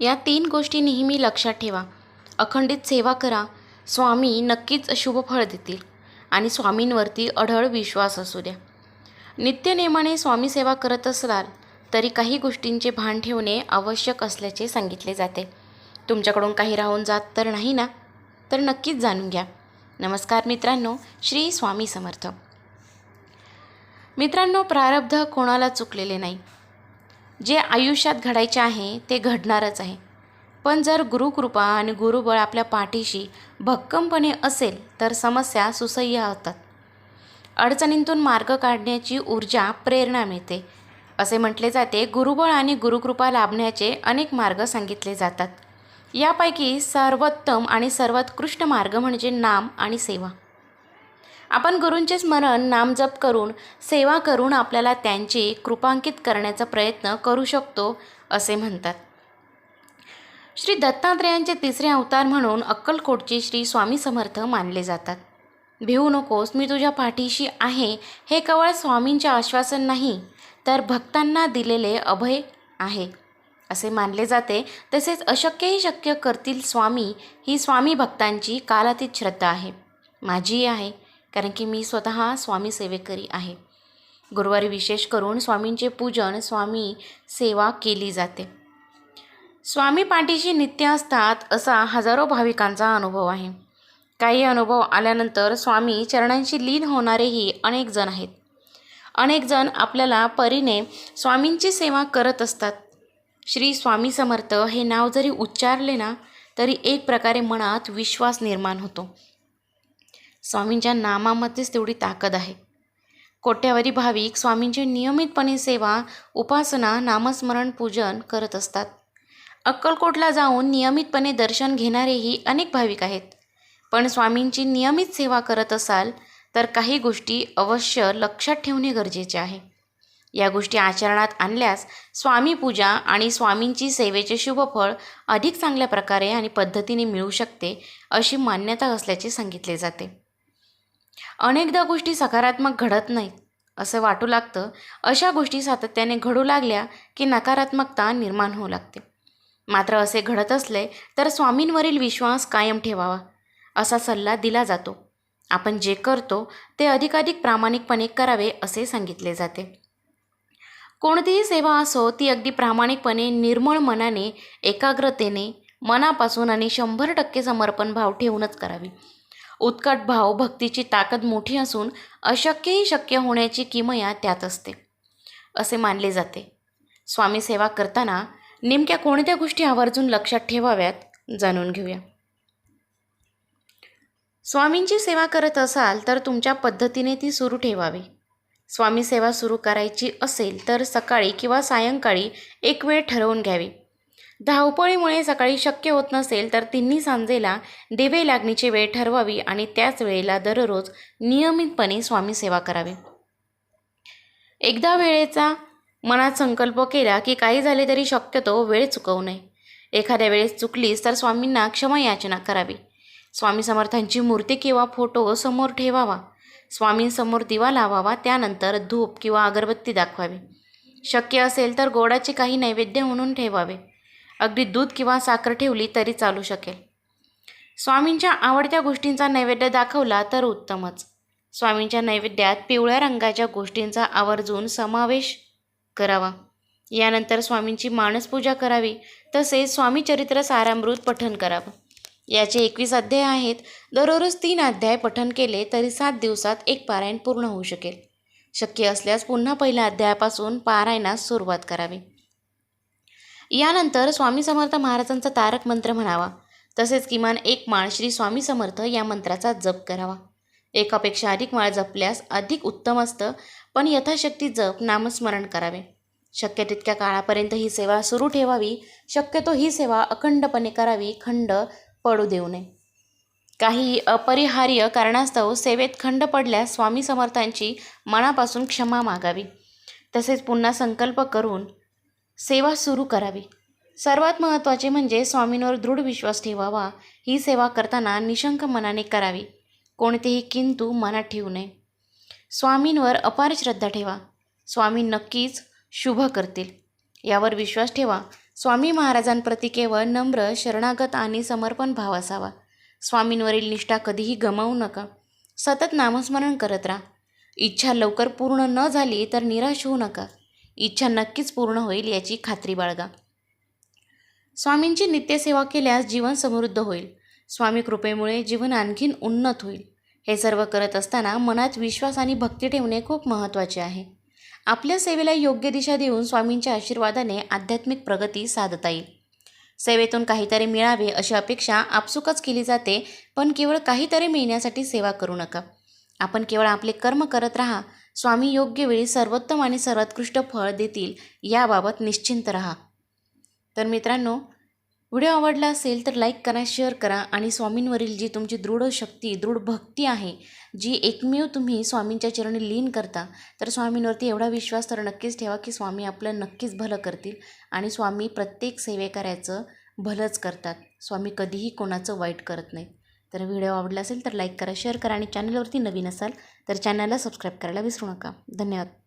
या तीन गोष्टी नेहमी लक्षात ठेवा. अखंडित सेवा करा. स्वामी नक्कीच शुभफळ देतील आणि स्वामींवरती अढळ विश्वास असू द्या. नित्यनेमाने स्वामी सेवा करत असलाल तरी काही गोष्टींचे भान ठेवणे आवश्यक असल्याचे सांगितले जाते. तुमच्याकडून काही राहून जात तर नाही ना? तर नक्कीच जाणून घ्या. नमस्कार मित्रांनो श्री स्वामी समर्थ. मित्रांनो प्रारब्ध कोणाला चुकलेले नाही. जे आयुष्यात घडायचे आहे ते घडणारच आहे. पण जर गुरुकृपा आणि गुरुबळ आपल्या पाठीशी भक्कमपणे असेल तर समस्या सुसह्य होतात. अडचणींतून मार्ग काढण्याची ऊर्जा प्रेरणा मिळते. असे म्हटले जाते गुरुबळ आणि गुरुकृपा लाभण्याचे अनेक मार्ग सांगितले जातात. यापैकी सर्वोत्तम आणि सर्वोत्कृष्ट मार्ग म्हणजे नाम आणि सेवा. आपण गुरूंचे स्मरण नामजप करून सेवा करून आपल्याला त्यांची कृपांकित करण्याचा प्रयत्न करू शकतो असे म्हणतात. श्री दत्तात्रेयांचे तिसरे अवतार म्हणून अक्कलकोटचे श्री स्वामी समर्थ मानले जातात. भिवू नकोस मी तुझ्या पाठीशी आहे हे केवळ स्वामींचे आश्वासन नाही तर भक्तांना दिलेले अभय आहे असे मानले जाते. तसेच अशक्यही शक्य करतील स्वामी ही स्वामी भक्तांची कालातीत श्रद्धा आहे माझीही आहे. कारण की मी स्वतः स्वामी सेवेकरी आहे. गुरुवारी विशेष करून स्वामींचे पूजन स्वामी सेवा केली जाते. स्वामी पाठीशी नित्य असतात असा हजारो भाविकांचा अनुभव आहे. काही अनुभव आल्यानंतर स्वामी चरणांशी लीन होणारेही अनेक जण आहेत. अनेक जण आपल्याला परीने स्वामींची सेवा करत असतात. श्री स्वामी समर्थ हे नाव जरी उच्चारले ना तरी एक प्रकारे मनात विश्वास निर्माण होतो. स्वामींच्या नामामध्येच तेवढी ताकद आहे. कोट्यावधी भाविक स्वामींची नियमितपणे सेवा उपासना नामस्मरण पूजन करत असतात. अक्कलकोटला जाऊन नियमितपणे दर्शन घेणारेही अनेक भाविक आहेत. पण स्वामींची नियमित सेवा करत असाल तर काही गोष्टी अवश्य लक्षात ठेवणे गरजेचे आहे. या गोष्टी आचरणात आणल्यास स्वामी पूजा आणि स्वामींची सेवेचे शुभफळ अधिक चांगल्या प्रकारे आणि पद्धतीने मिळू शकते अशी मान्यता असल्याचे सांगितले जाते. अनेकदा गोष्टी सकारात्मक घडत नाहीत असं वाटू लागतं. अशा गोष्टी सातत्याने घडू लागल्या की नकारात्मकता निर्माण होऊ लागते. मात्र असे घडत असले तर स्वामींवरील विश्वास कायम ठेवावा असा सल्ला दिला जातो. आपण जे करतो ते अधिकाधिक प्रामाणिकपणे करावे असे सांगितले जाते. कोणतीही सेवा असो ती अगदी प्रामाणिकपणे निर्मळ मनाने एकाग्रतेने मनापासून आणि शंभर टक्के समर्पण भाव ठेवूनच करावी. उत्कट भाव भक्तीची ताकद मोठी असून अशक्यही शक्य होण्याची किमया त्यात असते. असे मानले जाते. स्वामी सेवा करताना नेमक्या कोणत्या गोष्टी आवर्जून लक्षात ठेवाव्यात जाणून घेऊया. स्वामींची सेवा करत असाल तर तुमच्या पद्धतीने ती सुरू ठेवावी. स्वामी सेवा सुरू करायची असेल तर सकाळी किंवा सायंकाळी एक वेळ ठरवून घ्यावी. धावपळीमुळे सकाळी शक्य होत नसेल तर तिन्ही सांजेला दिवे लागणीची वेळ ठरवावी आणि त्याच वेळेला दररोज नियमितपणे स्वामी सेवा करावी. एकदा वेळेचा मनात संकल्प केला की काही झाले तरी शक्यतो वेळ चुकवू नये. एखाद्या वेळेस चुकलीस तर स्वामींना क्षमा याचना करावी. स्वामी समर्थांची मूर्ती किंवा फोटो समोर ठेवावा. स्वामींसमोर दिवा लावावा त्यानंतर धूप किंवा अगरबत्ती दाखवावी. शक्य असेल तर गोडाचे काही नैवेद्य म्हणून ठेवावे. अगदी दूध किंवा साखर ठेवली तरी चालू शकेल. स्वामींच्या आवडत्या गोष्टींचा नैवेद्य दाखवला तर उत्तमच. स्वामींच्या नैवेद्यात पिवळ्या रंगाच्या गोष्टींचा आवर्जून समावेश करावा. यानंतर स्वामींची मानसपूजा करावी तसेच स्वामीचरित्र सारामृत पठन करावं. याचे एकवीस अध्याय आहेत. दररोज तीन अध्याय पठन केले तरी सात दिवसात एक पारायण पूर्ण होऊ शकेल. शक्य असल्यास पुन्हा पहिल्या अध्यायापासून पारायणास सुरुवात करावी. यानंतर स्वामी समर्थ महाराजांचा तारक मंत्र म्हणावा. तसेच किमान एक माळ श्री स्वामी समर्थ या मंत्राचा जप करावा. एकापेक्षा अधिक माळ जपल्यास अधिक उत्तम असतं पण यथाशक्ती जप नामस्मरण करावे. शक्य तितक्या काळापर्यंत ही सेवा सुरू ठेवावी. शक्यतो ही सेवा अखंडपणे करावी खंड पडू देऊ नये. काही अपरिहार्य कारणास्तव सेवेत खंड पडल्यास स्वामी समर्थांची मनापासून क्षमा मागावी. तसेच पुन्हा संकल्प करून सेवा सुरू करावी. सर्वात महत्त्वाचे म्हणजे स्वामींवर दृढ विश्वास ठेवावा. ही सेवा करताना निशंक मनाने करावी. कोणतेही किंतू मनात ठेवू नये. स्वामींवर अपार श्रद्धा ठेवा. स्वामी नक्कीच शुभ करतील. यावर विश्वास ठेवा. स्वामी महाराजांप्रती केवळ नम्र शरणागत आणि समर्पण भाव असावा. स्वामींवरील निष्ठा कधीही गमावू नका. सतत नामस्मरण करत राहा. इच्छा लवकर पूर्ण न झाली तर निराश होऊ नका. इच्छा नक्कीच पूर्ण होईल याची खात्री बाळगा. स्वामींची नित्यसेवा केल्यास जीवन समृद्ध होईल. स्वामी कृपेमुळे जीवन आणखीन उन्नत होईल. हे सर्व करत असताना मनात विश्वास आणि भक्ती ठेवणे खूप महत्त्वाचे आहे. आपल्या सेवेला योग्य दिशा देऊन स्वामींच्या आशीर्वादाने आध्यात्मिक प्रगती साधता येईल. सेवेतून काहीतरी मिळावे अशी अपेक्षा आपसुकच केली जाते पण केवळ काहीतरी मिळण्यासाठी सेवा करू नका. आपण केवळ आपले कर्म करत राहा स्वामी योग्य वेळी सर्वोत्तम आणि सर्वोत्कृष्ट फळ देतील याबाबत निश्चिंत राहा. तर मित्रांनो व्हिडिओ आवडला असेल तर लाईक करा शेअर करा आणि स्वामींवरील जी तुमची दृढ शक्ती दृढ भक्ती आहे जी एकमेव तुम्ही स्वामींच्या चरणी लीन करता तर स्वामींवरती एवढा विश्वास तर नक्कीच ठेवा की स्वामी आपलं नक्कीच भलं करतील आणि स्वामी प्रत्येक सेवेकऱ्याचं भलंच करतात. स्वामी कधीही कोणाचं वाईट करत नाहीत तर व्हिडिओ आवडला असेल तर लाईक करा शेअर करा आणि चॅनलवरती नवीन असाल तर चॅनलला सबस्क्राईब करायला विसरू नका. धन्यवाद.